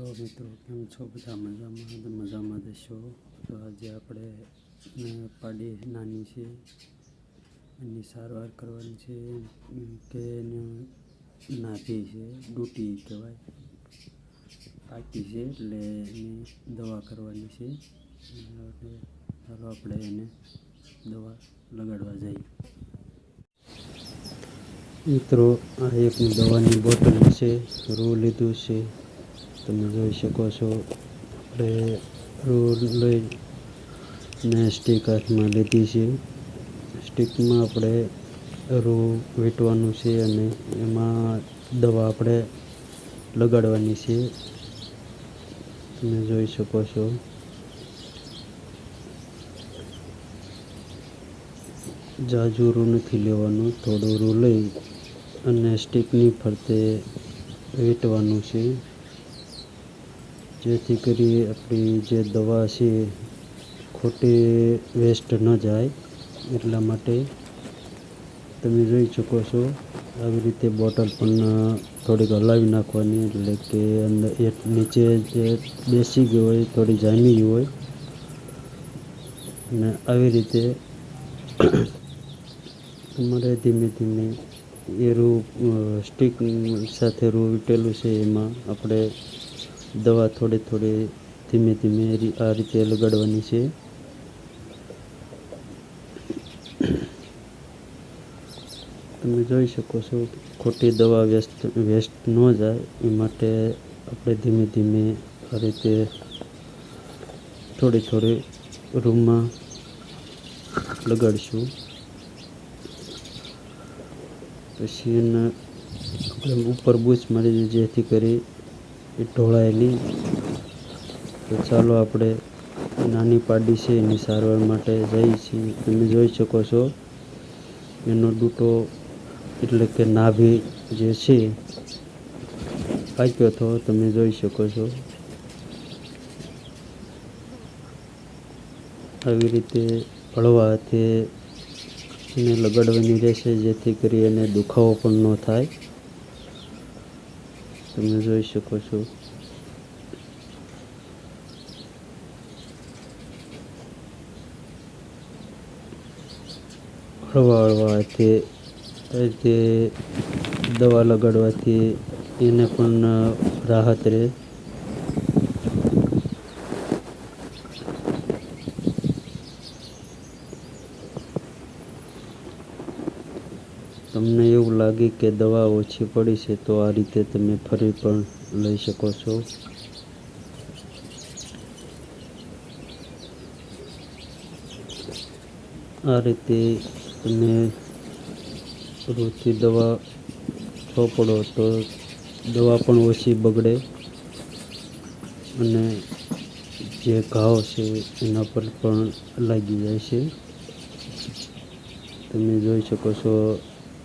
Hello મિત્રો કેમ છો બધા મજામાં? મજામાં જશો તો આજે આપણે પાડી નાની છે, એની સારવાર કરવાની છે કે એને નાભી છે, ડૂટી કહેવાય. પાકી છે એટલે એની દવા કરવાની છે. એટલે ચાલો આપણે એને દવા લગાડવા જઈએ. મિત્રો, આ એક દવાની બોટલ છે, રૂ લીધું છે. તમે જોઈ શકો છો. આપણે રૂ લઈ ને સ્ટીક હાથમાં લીધી છે. સ્ટીકમાં આપણે રૂ વીંટવાનું છે અને એમાં દવા આપણે લગાડવાની છે. તમે જોઈ શકો છો. જાજુ રૂ નથી લેવાનું, થોડું રૂ લઈ અને સ્ટીકની ફરતે વીંટવાનું છે. જેથી કરી આપણી જે દવા છે, ખોટી વેસ્ટ ન જાય એટલા માટે તમે જોઈ શકો છો, આવી રીતે બોટલ પણ થોડીક હલાવી નાખવાની, એટલે કે અંદર એક નીચે જે બેસી ગઈ હોય, થોડી જામી ગઈ હોય. અને આવી રીતે તમારે ધીમે ધીમે એ રૂ સ્ટીક સાથે રૂ વીટેલું છે એમાં આપણે દવા થોડી થોડી ધીમે ધીમે આ રીતે લગાડવાની છે. તમે જોઈ શકો છો, ખોટી દવા વેસ્ટ વેસ્ટ ન જાય. એ માટે આપણે ધીમે ધીમે આ રીતે થોડી થોડી રૂમમાં લગાડીશું. પછી એના ઉપર બૂચ મારી જેથી કરી એ ઢોળાયેલી. તો ચાલો આપણે નાની પાડી છે એની સારવાર માટે જઈએ છીએ. તમે જોઈ શકો છો, એનો ડૂટો એટલે કે નાભી જે છે, પાક્યો તો તમે જોઈ શકો છો. આવી રીતે ભળવા તે એને લગાડવાની રહેશે, જેથી કરી એને દુખાવો પણ ન થાય. તમે જોઈ શકો છો. હળવા હળવા આ દવા લગાડવાથી એને પણ રાહત રહે. તમને એવું લાગે કે દવા ઓછી પડી છે, તો આ રીતે તમે ફરી પણ લઈ શકો છો. આ રીતે તમે રોજથી દવા ચોપડો તો દવા પણ ઓછી બગડે અને જે ઘાવ છે એના પર પણ લાગી જાય છે. તમે જોઈ શકો છો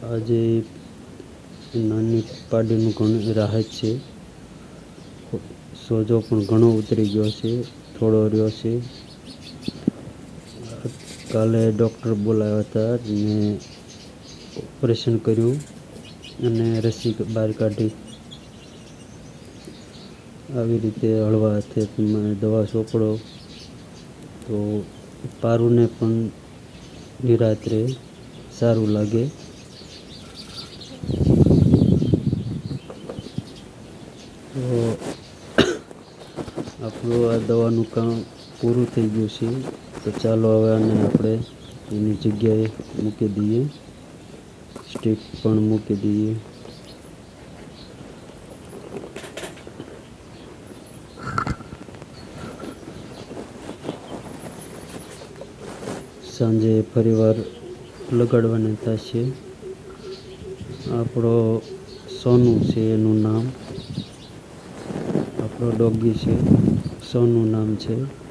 આજે નાની પાડીનું ઘણું રાહત છે. સોજો પણ ઘણો ઉતરી ગયો છે, થોડો રહ્યો છે. કાલે ડૉક્ટર બોલાવ્યા હતા ને ઓપરેશન કર્યું અને રસી બહાર કાઢી. આવી રીતે હળવા હાથે તમે દવા સોંપડો તો પારુને પણ નિરાત્રે સારું લાગે. આપણું આ દવાનું કામ પૂરું થઈ ગયું છે. તો ચાલો હવે આને આપણે એની જગ્યાએ મૂકી દઈએ. સ્ટીક પણ મૂકી દઈએ. સાંજે ફરીવાર લગાડવાની થશે આપણો સોનું છે એનું નામ. આપણો ડોગી છે. સોનું નામ છે.